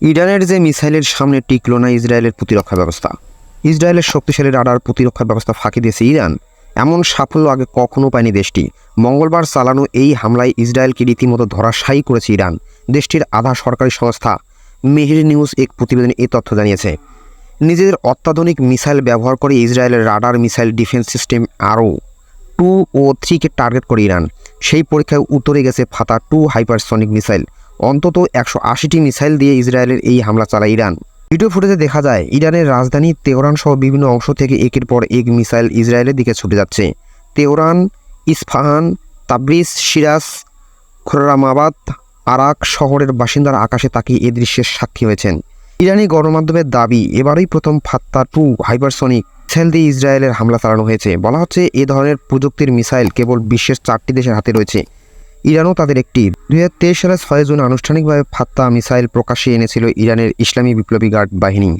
ইরানের যে মিসাইলের সামনে টিকল না ইসরায়েলের প্রতিরক্ষা ব্যবস্থা। ইসরায়েলের শক্তিশালী রাডার প্রতিরক্ষা ব্যবস্থা ফাঁকি দিয়েছে ইরান। এমন সাফল্য আগে কখনো পায়নি দেশটি। মঙ্গলবার চালানো এই হামলায় ইসরায়েলকে রীতিমতো ধরাশায়ী করেছে ইরান, দেশটির আধা সরকারি সংস্থা। মেহির নিউজ এক প্রতিবেদনে এ তথ্য জানিয়েছে। নিজেদের অত্যাধুনিক মিসাইল ব্যবহার করে ইসরায়েলের রাডার মিসাইল ডিফেন্স সিস্টেম আরও টু ও থ্রিকে টার্গেট করে ইরান। সেই পরীক্ষায় উত্তরে গেছে ফাতা টু হাইপারসনিক মিসাইল। অন্তত একশো আশিটি মিসাইল দিয়ে ইসরায়েলের এই হামলা চালায় ইরান। ভিডিও ফুটেজে দেখা যায়, ইরানের রাজধানী তেহরান সহ বিভিন্ন অংশ থেকে একের পর এক মিসাইল ইসরায়েলের দিকে ছুটে যাচ্ছে। Tehran, Isfahan, Tabriz, Shiraz Khorramabad Arak শহরের বাসিন্দারা আকাশে তাকিয়ে এ দৃশ্যের সাক্ষী হয়েছেন। ইরানি গণমাধ্যমের দাবি, এবারই প্রথম ফাত্তা টু হাইপারসনিক মিসাইল দিয়ে ইসরায়েলের হামলা চালানো হয়েছে। বলা হচ্ছে, এ ধরনের প্রযুক্তির মিসাইল কেবল বিশ্বের চারটি দেশের হাতে রয়েছে। ইরানও তাদের একটি। দুই হাজার তেইশ সালে ছয় জুন আনুষ্ঠানিকভাবে ফাত্তা মিসাইল প্রকাশ্যে এনেছিল ইরানের ইসলামী বিপ্লবী গার্ড বাহিনী।